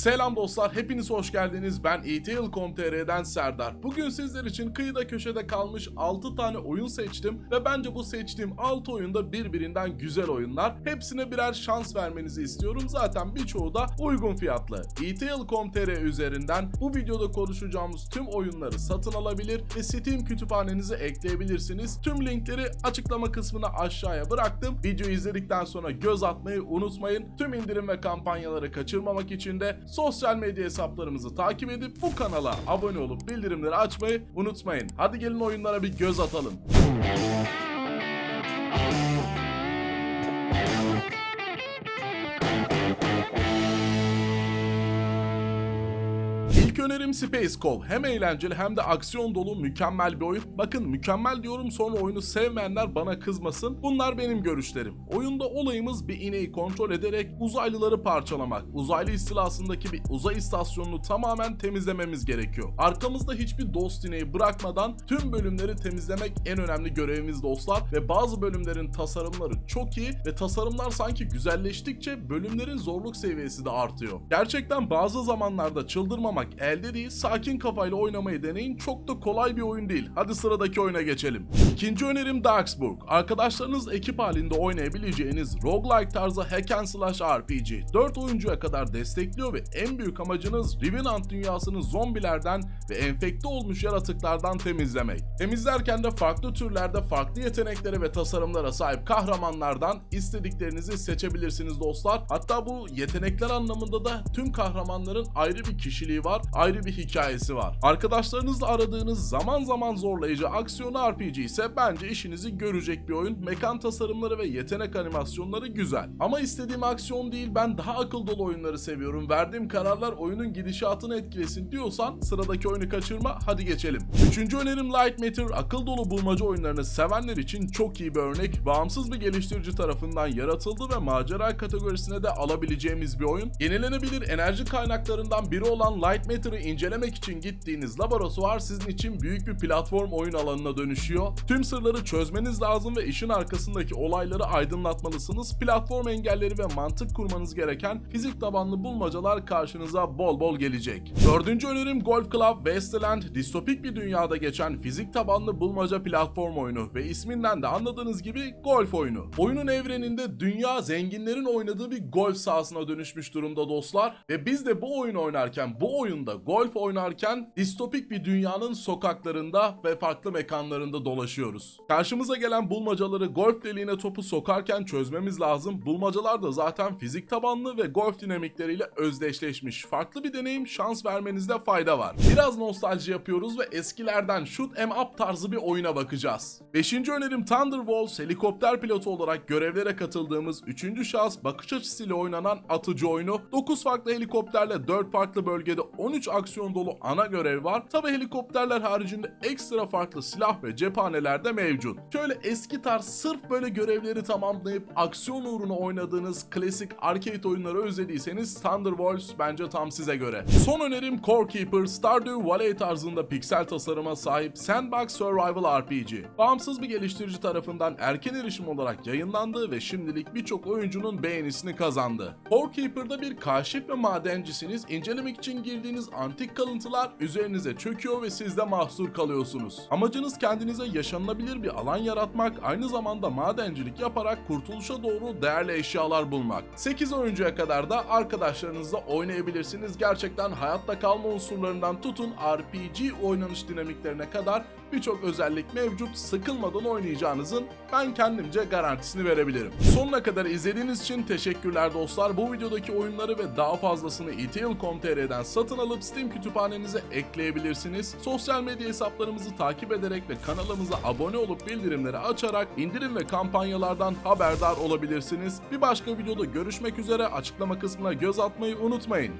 Selam dostlar, hepiniz hoş geldiniz. Ben ETL.com.tr'den Serdar. Bugün sizler için kıyıda köşede kalmış 6 tane oyun seçtim ve bence bu seçtiğim 6 oyunda birbirinden güzel oyunlar. Hepsine birer şans vermenizi istiyorum. Zaten birçoğu da uygun fiyatlı. ETL.com.tr üzerinden bu videoda konuşacağımız tüm oyunları satın alabilir ve Steam kütüphanenize ekleyebilirsiniz. Tüm linkleri açıklama kısmına aşağıya bıraktım. Videoyu izledikten sonra göz atmayı unutmayın. Tüm indirim ve kampanyaları kaçırmamak için de sosyal medya hesaplarımızı takip edip bu kanala abone olup bildirimleri açmayı unutmayın. Hadi gelin oyunlara bir göz atalım. Önerim Space Cove. Hem eğlenceli hem de aksiyon dolu mükemmel bir oyun. Bakın mükemmel diyorum sonra oyunu sevmeyenler bana kızmasın. Bunlar benim görüşlerim. Oyunda olayımız bir ineği kontrol ederek uzaylıları parçalamak. Uzaylı istilasındaki bir uzay istasyonunu tamamen temizlememiz gerekiyor. Arkamızda hiçbir dost ineği bırakmadan tüm bölümleri temizlemek en önemli görevimiz dostlar. Ve bazı bölümlerin tasarımları çok iyi ve tasarımlar sanki güzelleştikçe bölümlerin zorluk seviyesi de artıyor. Gerçekten bazı zamanlarda çıldırmamak elde değil, sakin kafayla oynamayı deneyin. Çok da kolay bir oyun değil. Hadi sıradaki oyuna geçelim. İkinci önerim Darksburg. Arkadaşlarınız ekip halinde oynayabileceğiniz roguelike tarzı hack and slash RPG. 4 oyuncuya kadar destekliyor ve en büyük amacınız Revenant dünyasını zombilerden ve enfekte olmuş yaratıklardan temizlemek. Temizlerken de farklı türlerde farklı yeteneklere ve tasarımlara sahip kahramanlardan istediklerinizi seçebilirsiniz dostlar. Hatta bu yetenekler anlamında da tüm kahramanların ayrı bir kişiliği var, ayrı bir hikayesi var. Arkadaşlarınızla aradığınız zaman zaman zorlayıcı aksiyonu RPG ise bence işinizi görecek bir oyun. Mekan tasarımları ve yetenek animasyonları güzel. Ama istediğim aksiyon değil ben daha akıl dolu oyunları seviyorum. Verdiğim kararlar oyunun gidişatını etkilesin diyorsan sıradaki oyunu kaçırma hadi geçelim. Üçüncü önerim Light Matter akıl dolu bulmaca oyunlarını sevenler için çok iyi bir örnek. Bağımsız bir geliştirici tarafından yaratıldı ve macera kategorisine de alabileceğimiz bir oyun. Yenilenebilir enerji kaynaklarından biri olan Light Matter'ı incelemek için gittiğiniz laboratuvar sizin için büyük bir platform oyun alanına dönüşüyor. Tüm sırları çözmeniz lazım ve işin arkasındaki olayları aydınlatmalısınız. Platform engelleri ve mantık kurmanız gereken fizik tabanlı bulmacalar karşınıza bol bol gelecek. Dördüncü önerim Golf Club Wasteland distopik bir dünyada geçen fizik tabanlı bulmaca platform oyunu ve isminden de anladığınız gibi golf oyunu. Oyunun evreninde dünya zenginlerin oynadığı bir golf sahasına dönüşmüş durumda dostlar ve biz de bu oyunu oynarken bu oyunda golf oynarken distopik bir dünyanın sokaklarında ve farklı mekanlarında dolaşıyoruz. Karşımıza gelen bulmacaları golf deliğine topu sokarken çözmemiz lazım. Bulmacalar da zaten fizik tabanlı ve golf dinamikleriyle özdeşleşmiş. Farklı bir deneyim şans vermenizde fayda var. Biraz nostalji yapıyoruz ve eskilerden shoot em up tarzı bir oyuna bakacağız. Beşinci önerim Thunderwolves helikopter pilotu olarak görevlere katıldığımız 3. şahıs bakış açısıyla oynanan atıcı oyunu. 9 farklı helikopterle 4 farklı bölgede 13 aksiyon dolu ana görev var. Tabi helikopterler haricinde ekstra farklı silah ve cephaneler de mevcut. Şöyle eski tarz sırf böyle görevleri tamamlayıp aksiyon uğruna oynadığınız klasik arcade oyunları özlediyseniz Thunderwolves bence tam size göre. Son önerim Core Keeper, Stardew Valley tarzında piksel tasarıma sahip Sandbox Survival RPG. Bağımsız bir geliştirici tarafından erken erişim olarak yayınlandı ve şimdilik birçok oyuncunun beğenisini kazandı. Core Keeper'da bir kaşif ve madencisiniz. İncelemek için girdiğiniz antik kalıntılar üzerinize çöküyor ve siz de mahsur kalıyorsunuz. Amacınız kendinize yaşanılabilir bir alan yaratmak, aynı zamanda madencilik yaparak kurtuluşa doğru değerli eşyalar bulmak. 8 oyuncuya kadar da arkadaşlarınızla oynayabilirsiniz. Gerçekten hayatta kalma unsurlarından tutun RPG oynanış dinamiklerine kadar birçok özellik mevcut. Sıkılmadan oynayacağınızın ben kendimce garantisini verebilirim. Sonuna kadar izlediğiniz için teşekkürler dostlar. Bu videodaki oyunları ve daha fazlasını etl.com.tr'den satın alıp Steam kütüphanenize ekleyebilirsiniz. Sosyal medya hesaplarımızı takip ederek ve kanalımıza abone olup bildirimleri açarak indirim ve kampanyalardan haberdar olabilirsiniz. Bir başka videoda görüşmek üzere. Açıklama kısmına göz atmayı unutmayın.